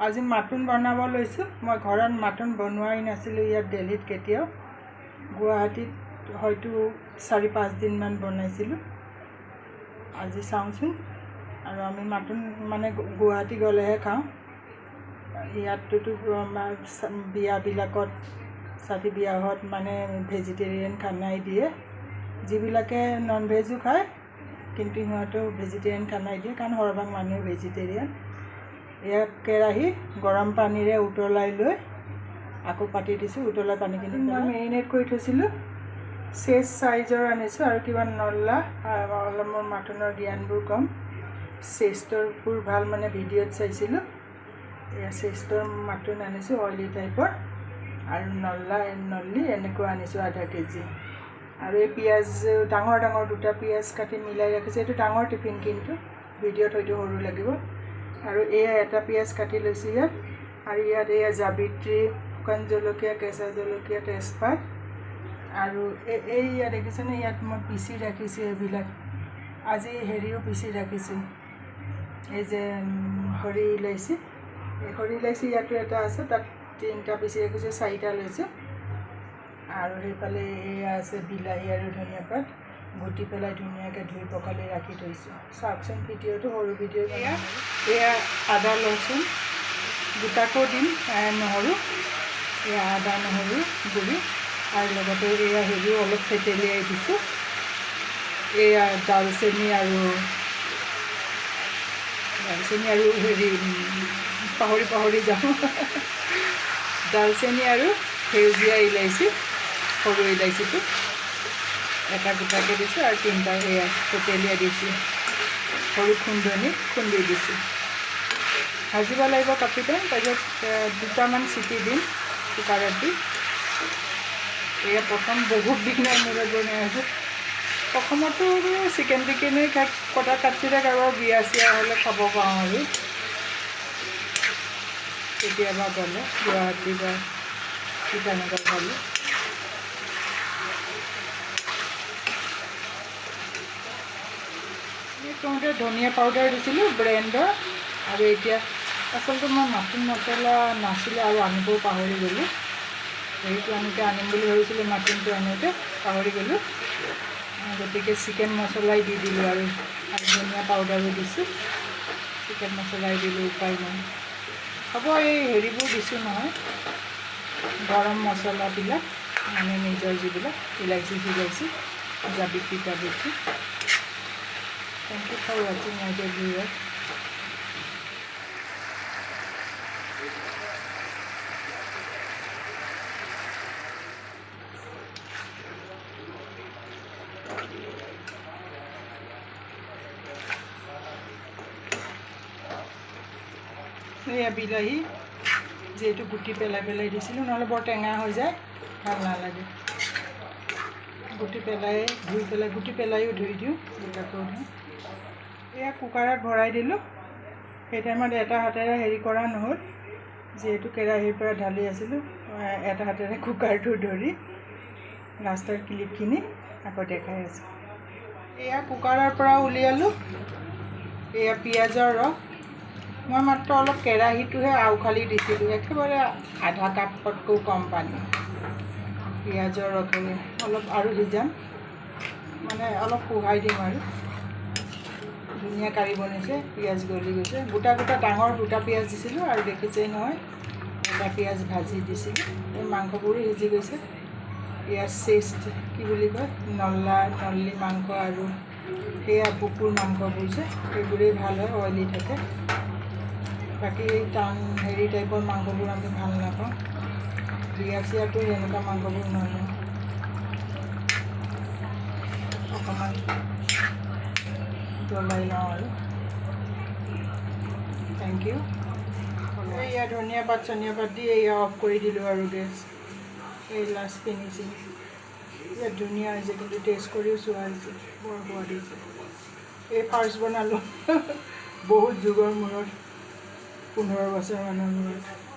আজি মাটন বনাব লৈছোঁ। মই ঘৰত মাটন বনোৱাই নাছিলোঁ ইয়াত দেলহিত কেতিয়াও। গুৱাহাটীত হয়তো চাৰি পাঁচদিনমান বনাইছিলোঁ। আজি চাওঁচোন। আৰু আমি মাটন মানে গুৱাহাটী গ'লেহে খাওঁ। চা- বিয়াবিলাকত ছাতি বিয়াহত মানে ভেজিটেৰিয়ান খানাই দিয়ে। যিবিলাকে নন ভেজো খায় কিন্তু সিহঁতেও ভেজিটেৰিয়ান খানাই দিয়ে কাৰণ সৰহভাগ মানুহে ভেজিটেৰিয়ান। এয়া কেৰাহী গৰম পানীৰে উতলাই লৈ আকৌ পাতি দিছোঁ উতলাই পানীখিনি মই মেৰিনেট কৰি থৈছিলোঁ। চেজ চাইজৰ আনিছোঁ আৰু কিবা আৰু অলপ মোৰ মাটনৰ জ্ঞানবোৰ কম। চেষ্টৰবোৰ ভালো মানে ভিডিঅ'ত চাইছিলোঁ। এয়া চেষ্টৰ মাটন আনিছোঁ অইলি টাইপৰ আৰু নল্লা নল্লি এনেকুৱা আনিছোঁ আধা কেজি। আৰু এই পিঁয়াজ ডাঙৰ ডাঙৰ দুটা পিঁয়াজ কাটি মিলাই ৰাখিছোঁ। এইটো ডাঙৰ টিফিন কিন্তু। ভিডিঅ'ত হয়তো সৰু লাগিব। আৰু এয়া এটা পিঁয়াজ কাটি লৈছোঁ ইয়াত আৰু ইয়াত এয়া জাবিত্ৰী শুকান জলকীয়া কেঁচা জলকীয়া তেজপাত। আৰু এই এই ইয়াত দেখিছেনে ইয়াত মই পিচি ৰাখিছোঁ এইবিলাক। আজি হেৰিও পিচি ৰাখিছোঁ। এই যে হৰি ইলাইচি এই হৰি ইলাইচি ইয়াতো এটা আছে তাত তিনিটা পিচি ৰাখিছোঁ চাৰিটা লৈছোঁ। আৰু সেইফালে এয়া আছে বিলাহী আৰু ধনিয়া পাত। গুটি পেলাই ধুনীয়াকৈ ধুই পখালি ৰাখি থৈছোঁ। চাওকচোন ভিডিঅ'টো সৰু ভিডিঅ' এয়া এয়া আদা লচুন গোটাকো দিম নহৰু। এয়া আদা নহৰু গুড়ি। আৰু লগতে এয়া হেৰিও অলপ থেতেলিয়াই দিছোঁ। এয়া দালচেনি আৰু দালচেনি আৰু হেৰি পাহৰি পাহৰি যাওঁ। দালচেনি আৰু সেউজীয়া ইলাইচি সৰু ইলাইচিটো। এটা গোটাকৈ দিছোঁ আৰু তিনিটা সেয়া থেতেলিয়াই দিছোঁ। সৰু খুন্দনি খুন্দি দিছোঁ ভাজিব লাগিব কাপিটাই তাৰপিছত দুটামান চিটি দিম কুকাৰত দি। এয়া প্ৰথম বহুত দিনৰ মূৰত বনাই আছোঁ। অসমতো চিকেন টিকেনেই কটা কাটিলে কাৰোবাৰ বিয়া চিয়া হ'লে খাব পাওঁ আৰু। কেতিয়াবা গ'লে গুৱাহাটী বা ইটানগৰ গ'লে কৰোঁতে ধনিয়া পাউডাৰ দিছিলোঁ ব্ৰেণ্ডৰ আৰু এতিয়া আচলতে মই মাটন মছলা নাছিলে আৰু আনিবও পাহৰি গ'লোঁ। হেৰিটো আনোতে আনিম বুলি ভাবিছিলোঁ, মাটনটো আনোতে পাহৰি গ'লোঁ। গতিকে চিকেন মছলাই দি দিলোঁ আৰু আৰু ধনিয়া পাউডাৰো দিছোঁ। চিকেন মছলাই দিলোঁ, উপায় নাই। হ'ব, এই হেৰিবোৰ দিছোঁ নহয়, গৰম মছলাবিলাক মানে নিজৰ যিবিলাক ইলাইচি চিলাইচি জাবিত্ৰী তাবিত্ৰী Thank you for watching my dear viewer. এয়া বিলাহী যিহেতু গুটি পেলাই পেলাই দিছিলোঁ নহ'লে বৰ টেঙা হৈ যায় ভাল নালাগে গুটি পেলাই ধুই পেলাই গুটি পেলাইও ধুই দিওঁ বিলাকো দিওঁ এয়া কুকাৰত ভৰাই দিলোঁ। সেই টাইমত এটা হাতেৰে হেৰি কৰা নহ'ল যিহেতু কেৰাহীৰ পৰা ঢালি আছিলোঁ। এটা হাতেৰে কুকাৰটো ধৰি লাষ্টৰ ক্লিপখিনি আকৌ দেখাই আছোঁ। এয়া কুকাৰৰ পৰা উলিয়ালোঁ। এয়া পিঁয়াজৰ ৰস। মই মাত্ৰ অলপ কেৰাহীটোহে আউখালি দিছিলোঁ। একেবাৰে আধা কাপতকৈও কম পানী। পিঁয়াজৰ ৰসেৰে অলপ আৰু সিজাম। মানে অলপ উহাই দিম আৰু। ধুনীয়া কাঢ়ি বনিছে, পিঁয়াজ গলি গৈছে। গোটা গোটা ডাঙৰ দুটা পিঁয়াজ দিছিলোঁ আৰু দেখিছেই নহয় এটা পিঁয়াজ ভাজি দিছিলোঁ। এই মাংসবোৰো সিজি গৈছে। পিঁয়াজ চেষ্ট, কি বুলি কয় নল্লা নল্লি মাংস আৰু সেয়া বুকুৰ মাংসবোৰ যে, সেইবোৰেই ভালো হয় অইলি থাকে। বাকী টান হেৰি টাইপৰ মাংসবোৰ আমি ভালো নাপাওঁ। বিয়া চিয়াটো এনেকুৱা মাংসবোৰ নলওঁ অকণমান লওঁ আৰু থেংক ইউ এয়া ধনিয়া পাত চনিয়া পাত দি এয়া অফ কৰি দিলোঁ আৰু গেছ এই লাষ্ট ফিনিচিং ইয়াত ধুনীয়া হৈছে কিন্তু টেষ্ট কৰিও চোৱা হৈছে বৰ সোৱাদ হৈছে এই ফাৰ্ষ্ট বনালোঁ বহুত যুগৰ মূৰত পোন্ধৰ বছৰমানৰ মূৰত